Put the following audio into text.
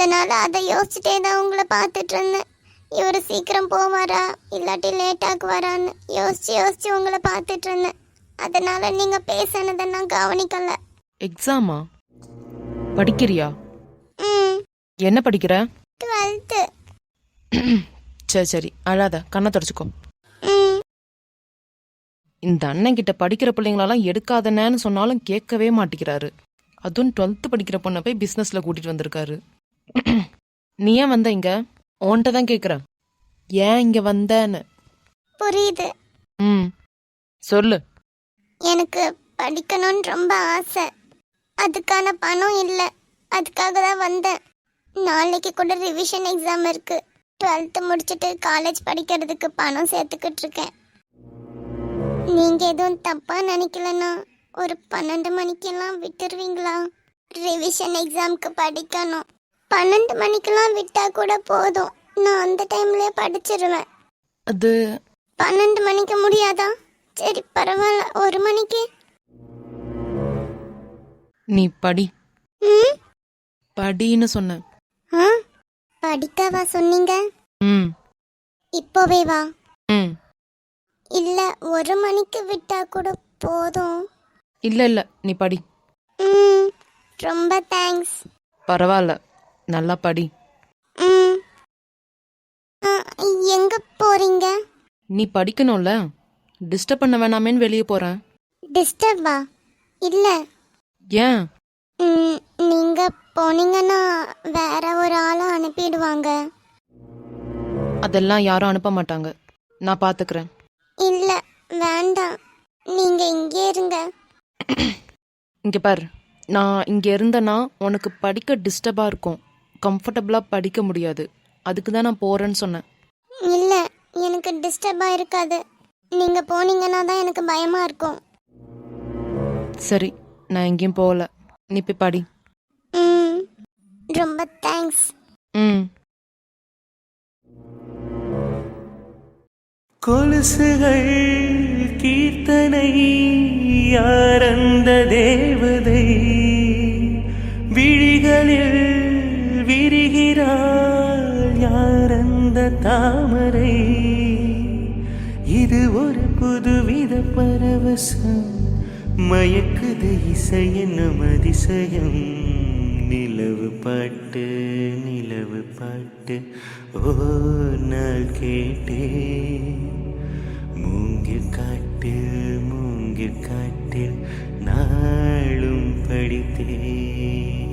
அதனால அதை யோசிச்சுட்டே தான் உங்களை பார்த்துட்டு இருந்தேன். இவர் சீக்கிரம் போவாரா? இல்லாட்டி லேட் ஆகுவாரான்னு யோசிச்சு யோசிச்சு உங்களை பார்த்துட்டு இருந்தேன். அதனால நீங்க பேசினதை நான் கவனிக்கல. எக்ஸாமா படிக்கிறியா? ம். என்ன படிக்கிற? டுவெல்த்து சரி சரி. அழாத. கண்ணை தொடச்சிக்கோ. இந்த அண்ணன் கிட்ட படிக்கிற பிள்ளைங்களெல்லாம் எடுக்காதனேன்னு சொன்னாலும் கேட்கவே மாட்டேங்கிறாரு. அதுவும் டுவெல்த்து படிக்கிற பொண்ணை போய் பிஸ்னஸில் கூட்டிட்டு வந்திருக்காரு. நீ ஏன் வந்த இங்க? உன்கிட்ட தான் கேட்குறேன் ஏன் இங்க வந்தேன்னு? புரியுது. ம். சொல்லு. எனக்கு படிக்கணும்னு ரொம்ப ஆசை. அதுக்கான பணம் இல்லை. அதுக்காக தான் வந்தேன். நாளைக்கு கூட ரிவிஷன் எக்ஸாம் இருக்கு. டுவெல்த்து முடிச்சுட்டு காலேஜ் படிக்கிறதுக்கு பணம் சேர்த்துக்கிட்டு இருக்கேன். நீங்க எதுவும் தப்பா நினைக்கலன்னா ஒரு பன்னெண்டு மணிக்கெல்லாம் விட்டுருவீங்களா? ரிவிஷன் எக்ஸாம்க்கு படிக்கணும். பன்னெண்டு மணிக்கெல்லாம் விட்டா கூட போதும். நான் அந்த டைம்லயே படிச்சிருவேன். அது? பன்னெண்டு மணிக்கு முடியாதா? சரி பரவாயில்ல. ஒரு மணிக்கு? நீ படி. ம்? படின்னு சொன்னேன் ஆ? படிக்கவா சொன்னீங்க? ம். இப்போவே வா. ம். இல்ல ஒரு மணிக்கு விட்டா கூட போதும். இல்லை இல்லை. நீ படி. ம். ரொம்ப தேங்க்ஸ் பரவாயில்ல. நல்லா படி. எங்க போறீங்க? நீ படிக்கணும்ல. டிஸ்டர்ப் பண்ண வேணாமேன்னு வெளியே போகிறேன் டிஸ்டர்பா இல்ல. ஏன்? நீங்க போனீங்கன்னா வேற ஒரு ஆளை அனுப்பிடுவாங்க. அதெல்லாம் யாரும் அனுப்ப மாட்டாங்க. நான் பார்த்துக்கிறேன் இல்ல வேண்டாம். நீங்க இங்கே இருங்க. இங்கே பாரு. நான் இங்கே இருந்தேன்னா உனக்கு படிக்க டிஸ்டர்பாக இருக்கும். கம்ஃபர்டபுளாக படிக்க முடியாது. அதுக்கு தான் நான் போகிறேன்னு சொன்னேன். இல்ல எனக்கு டிஸ்டர்பா இருக்காது. நீங்க போனீங்கன்னா தான் எனக்கு பயமா இருக்கும். சரி நான் எங்கேயும் போகல. நீ போய் படி. ம் ரொம்ப தேங்க்ஸ் ம். கொலுசுகள் கீர்த்தனை யாரந்த தேவதை விழிகளில் என்கிறாள் யார் அந்த தாமரை? இது ஒரு புதுவித பரவசம். மயக்குது இசை என்னும் அதிசயம் நிலவு பாட்டு நிலவு பாட்டு. ஓ நாள் கேட்டே மூங்கில் காட்டில் மூங்கில் காட்டில் நாளும் படித்தேன்.